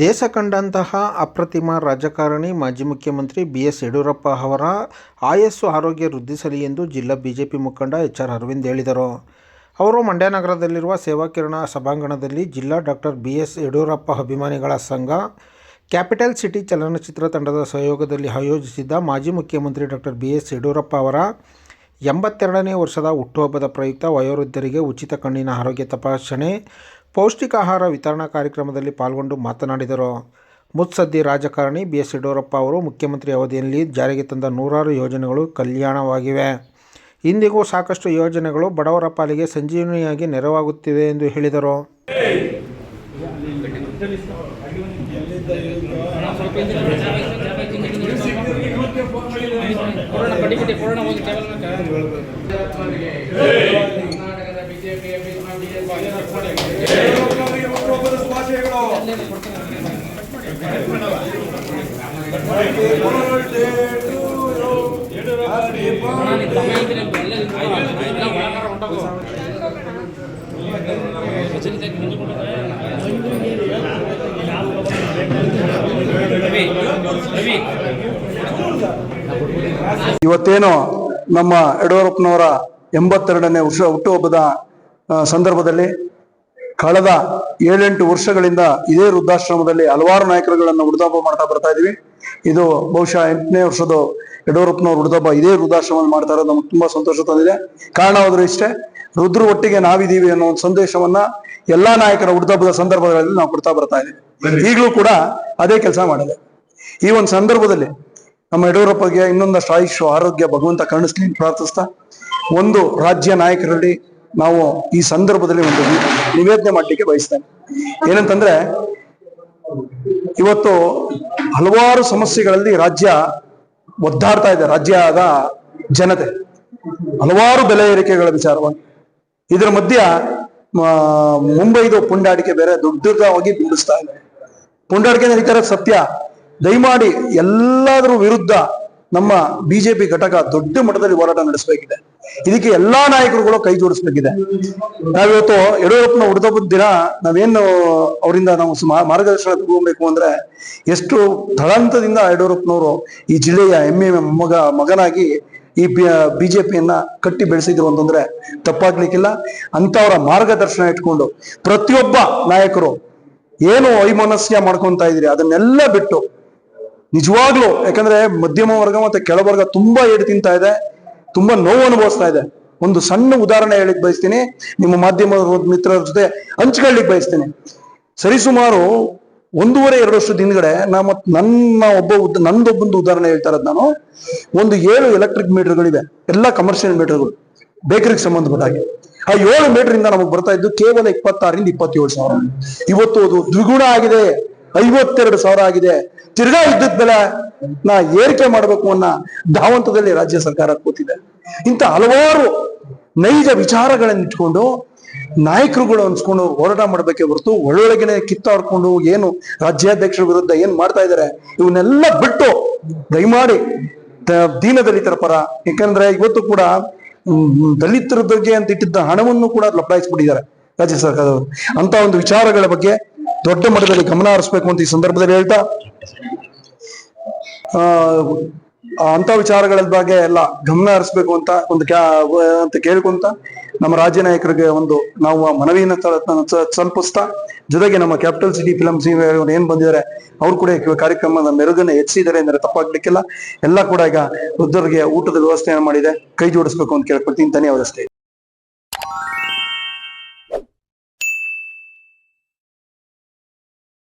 ದೇಶ ಕಂಡಂತಹ ಅಪ್ರತಿಮ ರಾಜಕಾರಣಿ ಮಾಜಿ ಮುಖ್ಯಮಂತ್ರಿ ಬಿ ಎಸ್ ಯಡಿಯೂರಪ್ಪ ಅವರ ಆಯಸ್ಸು ಆರೋಗ್ಯ ವೃದ್ಧಿಸಲಿ ಎಂದು ಜಿಲ್ಲಾ ಬಿಜೆಪಿ ಮುಖಂಡ ಎಚ್ ಆರ್ ಅರವಿಂದ್ ಹೇಳಿದರು. ಅವರು ಮಂಡ್ಯ ನಗರದಲ್ಲಿರುವ ಸೇವಾಕಿರಣ ಸಭಾಂಗಣದಲ್ಲಿ ಜಿಲ್ಲಾ ಡಾಕ್ಟರ್ ಬಿ ಎಸ್ ಯಡಿಯೂರಪ್ಪ ಅಭಿಮಾನಿಗಳ ಸಂಘ, ಕ್ಯಾಪಿಟಲ್ ಸಿಟಿ ಚಲನಚಿತ್ರ ತಂಡದ ಸಹಯೋಗದಲ್ಲಿ ಆಯೋಜಿಸಿದ್ದ ಮಾಜಿ ಮುಖ್ಯಮಂತ್ರಿ ಡಾಕ್ಟರ್ ಬಿ ಎಸ್ ಯಡಿಯೂರಪ್ಪ ಅವರ ಎಂಬತ್ತೆರಡನೇ ವರ್ಷದ ಹುಟ್ಟುಹಬ್ಬದ ಪ್ರಯುಕ್ತ ವಯೋವೃದ್ಧರಿಗೆ ಉಚಿತ ಕಣ್ಣಿನ ಆರೋಗ್ಯ ತಪಾಸಣೆ ಪೌಷ್ಟಿಕ ಆಹಾರ ವಿತರಣಾ ಕಾರ್ಯಕ್ರಮದಲ್ಲಿ ಪಾಲ್ಗೊಂಡು ಮಾತನಾಡಿದರು. ಮುತ್ಸದ್ದಿ ರಾಜಕಾರಣಿ ಬಿ ಎಸ್ ಯಡಿಯೂರಪ್ಪ ಅವರು ಮುಖ್ಯಮಂತ್ರಿ ಅವಧಿಯಲ್ಲಿ ಜಾರಿಗೆ ತಂದ ನೂರಾರು ಯೋಜನೆಗಳು ಕಲ್ಯಾಣವಾಗಿವೆ. ಇಂದಿಗೂ ಸಾಕಷ್ಟು ಯೋಜನೆಗಳು ಬಡವರ ಪಾಲಿಗೆ ಸಂಜೀವನಿಯಾಗಿ ನೆರವಾಗುತ್ತಿವೆ ಎಂದು ಹೇಳಿದರು. ಕೊರೋನಾ ಬಡ್ಡಿ ಕೊರೋನಾ ಹೋಗಿ ಕರ್ನಾಟಕದ ಬಿಜೆಪಿ ರವಿ ರವಿ. ಇವತ್ತೇನು ನಮ್ಮ ಯಡಿಯೂರಪ್ಪನವರ ಎಂಬತ್ತೆರಡನೇ ವರ್ಷ, ಹುಟ್ಟುಹಬ್ಬದ ಸಂದರ್ಭದಲ್ಲಿ ಕಳೆದ ಏಳೆಂಟು ವರ್ಷಗಳಿಂದ ಇದೇ ವೃದ್ಧಾಶ್ರಮದಲ್ಲಿ ಹಲವಾರು ನಾಯಕರುಗಳನ್ನು ವೃದ್ಧಾಪ ಮಾಡ್ತಾ ಬರ್ತಾ ಇದೀವಿ ಇದು ಬಹುಶಃ ಎಂಟನೇ ವರ್ಷದ ಯಡಿಯೂರಪ್ಪನವ್ರ ವೃದ್ಧಾಪ ಇದೇ ವೃದ್ಧಾಶ್ರಮದಲ್ಲಿ ಮಾಡ್ತಾ ಇರೋದು ನಮ್ಗೆ ತುಂಬಾ ಸಂತೋಷ ತಂದಿದೆ. ಕಾರಣ ಹೋದ್ರೂ ಇಷ್ಟೇ ರುದ್ರ ಒಟ್ಟಿಗೆ ನಾವಿದ್ದೀವಿ ಅನ್ನೋ ಒಂದು ಸಂದೇಶವನ್ನ ಎಲ್ಲಾ ನಾಯಕರ ವೃದ್ಧಾಪದ ಸಂದರ್ಭಗಳಲ್ಲಿ ನಾವು ಕೊಡ್ತಾ ಬರ್ತಾ ಇದೀವಿ ಈಗಲೂ ಕೂಡ ಅದೇ ಕೆಲಸ ಮಾಡಿದೆ. ಈ ಒಂದು ಸಂದರ್ಭದಲ್ಲಿ ನಮ್ಮ ಯಡಿಯೂರಪ್ಪಗೆ ಇನ್ನೊಂದಷ್ಟು ಆಯುಷ್ ಆರೋಗ್ಯ ಭಗವಂತ ಕಾಣಿಸ್ಲಿ ಪ್ರಾರ್ಥಿಸ್ತಾ, ಒಂದು ರಾಜ್ಯ ನಾಯಕರಲ್ಲಿ ನಾವು ಈ ಸಂದರ್ಭದಲ್ಲಿ ಒಂದು ನಿವೇದನೆ ಮಾಡಲಿಕ್ಕೆ ಬಯಸ್ತೇನೆ. ಏನಂತಂದ್ರೆ, ಇವತ್ತು ಹಲವಾರು ಸಮಸ್ಯೆಗಳಲ್ಲಿ ರಾಜ್ಯ ಒದ್ದಾಡ್ತಾ ಇದೆ, ರಾಜ್ಯದ ಜನತೆ. ಹಲವಾರು ಬೆಲೆ ಏರಿಕೆಗಳ ವಿಚಾರವಾಗಿ. ಇದರ ಮಧ್ಯ ಮುಂಬೈದು ಪುಂಡಾಡಿಕೆ ಬೇರೆ ದೊಡ್ಡದಾಗಿ ಬಿಂಬಿಸ್ತಾ ಇದೆ. ಪುಂಡಾಟಿಕೆ ನಡೀತಾರೆ ಸತ್ಯ ದಯಮಾಡಿ ಎಲ್ಲದರ ವಿರುದ್ಧ ನಮ್ಮ ಬಿಜೆಪಿ ಘಟಕ ದೊಡ್ಡ ಮಟ್ಟದಲ್ಲಿ ಹೋರಾಟ ನಡೆಸಬೇಕಿದೆ. ಇದಕ್ಕೆ ಎಲ್ಲಾ ನಾಯಕರುಗಳು ಕೈ ಜೋಡಿಸಬೇಕಿದೆ. ನಾವಿವತ್ತು ಯಡಿಯೂರಪ್ಪನ ಹುಡುದಬ್ಬದ ದಿನ ನಾವೇನು ಅವರಿಂದ ನಾವು ಮಾರ್ಗದರ್ಶನ ತಗೋಬೇಕು ಅಂದ್ರೆ ಎಷ್ಟು ತಳಂತದಿಂದ ಯಡಿಯೂರಪ್ಪನವರು ಈ ಜಿಲ್ಲೆಯ ಹೆಮ್ಮೆ ಮಗ, ಮಗನಾಗಿ ಈ ಬಿಜೆಪಿಯನ್ನ ಕಟ್ಟಿ ಬೆಳೆಸಿದ್ರು ಅಂತಂದ್ರೆ ತಪ್ಪಾಗ್ಲಿಕ್ಕಿಲ್ಲ. ಅಂತವರ ಮಾರ್ಗದರ್ಶನ ಇಟ್ಕೊಂಡು ಪ್ರತಿಯೊಬ್ಬ ನಾಯಕರು ಏನು ವೈಮನಸ್ಯ ಮಾಡ್ಕೊಂತ ಇದ್ರಿ ಅದನ್ನೆಲ್ಲ ಬಿಟ್ಟು ನಿಜವಾಗ್ಲೂ, ಯಾಕಂದ್ರೆ ಮಧ್ಯಮ ವರ್ಗ ಮತ್ತೆ ಕೆಳವರ್ಗ ತುಂಬಾ ಏಡ್ ತಿಂತಾ ಇದೆ, ತುಂಬಾ ನೋವು ಅನುಭವಿಸ್ತಾ ಇದೆ. ಒಂದು ಸಣ್ಣ ಉದಾಹರಣೆ ಹೇಳಿಕ್ ಬಯಸ್ತೀನಿ. ನಿಮ್ಮ ಮಾಧ್ಯಮ ಮಿತ್ರರ ಜೊತೆ ಹಂಚ್ಕೊಳ್ಳಿಕ್ ಬಯಸ್ತೀನಿ. ಸರಿಸುಮಾರು ಒಂದೂವರೆ ಎರಡು ವರ್ಷದ ಹಿಂದ್ಗಡೆ ಮತ್ ನನ್ನ ಒಬ್ಬ ನಂದೊಬ್ಬಂದು ಉದಾಹರಣೆ ಹೇಳ್ತಾ ಇರೋದು ನಾನು. ಒಂದು ಏಳು ಎಲೆಕ್ಟ್ರಿಕ್ ಮೀಟರ್ಗಳಿವೆ ಎಲ್ಲ ಕಮರ್ಷಿಯಲ್ ಮೀಟರ್ಗಳು ಬೇಕರಿಗೆ ಸಂಬಂಧಪಟ್ಟ ಹಾಗೆ ಆ ಏಳು ಮೀಟರ್ ಇಂದ ನಮಗೆ ಬರ್ತಾ ಇದ್ದು ಕೇವಲ ಇಪ್ಪತ್ತಾರರಿಂದ ಇಪ್ಪತ್ತೇಳು ಸಾವಿರ. ಇವತ್ತು ಅದು ದ್ವಿಗುಣ ಆಗಿದೆ. ಐವತ್ತೆರಡು ಸಾವಿರ ಆಗಿದೆ. ತಿರ್ಗಾ ಇದ್ದಿದ್ ಮೇಲೆ ನಾ ಏರಿಕೆ ಮಾಡಬೇಕು ಅನ್ನೋ ಧಾವಂತದಲ್ಲಿ ರಾಜ್ಯ ಸರ್ಕಾರ ಕೂತಿದೆ. ಇಂಥ ಹಲವಾರು ನೈಜ ವಿಚಾರಗಳನ್ನ ಇಟ್ಕೊಂಡು ನಾಯಕರುಗಳು ಅನ್ಸ್ಕೊಂಡು ಹೋರಾಟ ಮಾಡ್ಬೇಕೆ ಹೊರತು ಒಳ್ಳೊಳಗಿನ ಕಿತ್ತಾಡ್ಕೊಂಡು ಏನು ರಾಜ್ಯಾಧ್ಯಕ್ಷರ ವಿರುದ್ಧ ಏನ್ ಮಾಡ್ತಾ ಇದ್ದಾರೆ ಇವನ್ನೆಲ್ಲ ಬಿಟ್ಟು ದಯಮಾಡಿ ದೀನ ದಲಿತರ ಪರ ಯಾಕಂದ್ರೆ ಇವತ್ತು ಕೂಡ ದಲಿತರ ಬಗ್ಗೆ ಅಂತ ಇಟ್ಟಿದ್ದ ಹಣವನ್ನು ಕೂಡ ಲಪಡಾಯಿಸ್ಬಿಟ್ಟಿದ್ದಾರೆ ರಾಜ್ಯ ಸರ್ಕಾರದವರು. ಅಂತ ಒಂದು ವಿಚಾರಗಳ ಬಗ್ಗೆ ದೊಡ್ಡ ಮಟ್ಟದಲ್ಲಿ ಗಮನ ಹರಿಸ್ಬೇಕು ಅಂತ ಈ ಸಂದರ್ಭದಲ್ಲಿ ಹೇಳ್ತಾ, ಆ ಅಂತ ವಿಚಾರಗಳ ಬಗ್ಗೆ ಎಲ್ಲ ಗಮನ ಹರಿಸ್ಬೇಕು ಅಂತ ಒಂದು ಅಂತ ಕೇಳ್ಕೊಂತ ನಮ್ಮ ರಾಜ್ಯ ನಾಯಕರಿಗೆ ಒಂದು ನಾವು ಆ ಮನವಿಯನ್ನ ತಲುಪಿಸ್ತಾ, ಜೊತೆಗೆ ನಮ್ಮ ಕ್ಯಾಪಿಟಲ್ ಸಿಟಿ ಫಿಲಮ್ಸ್ ಏನ್ ಬಂದಿದ್ದಾರೆ, ಅವ್ರು ಕೂಡ ಕಾರ್ಯಕ್ರಮದ ಮೆರುಗನ್ನ ಹೆಚ್ಚಿದ್ದಾರೆ ಅಂದ್ರೆ ತಪ್ಪಾಗ್ಲಿಕ್ಕಿಲ್ಲ. ಎಲ್ಲ ಕೂಡ ಈಗ ವೃದ್ಧರಿಗೆ ಊಟದ ವ್ಯವಸ್ಥೆಯನ್ನು ಮಾಡಿದೆ, ಕೈ ಜೋಡಿಸ್ಬೇಕು ಅಂತ ಕೇಳ್ಕೊಳ್ತೀನಿ. ಧನ್ಯವಾದ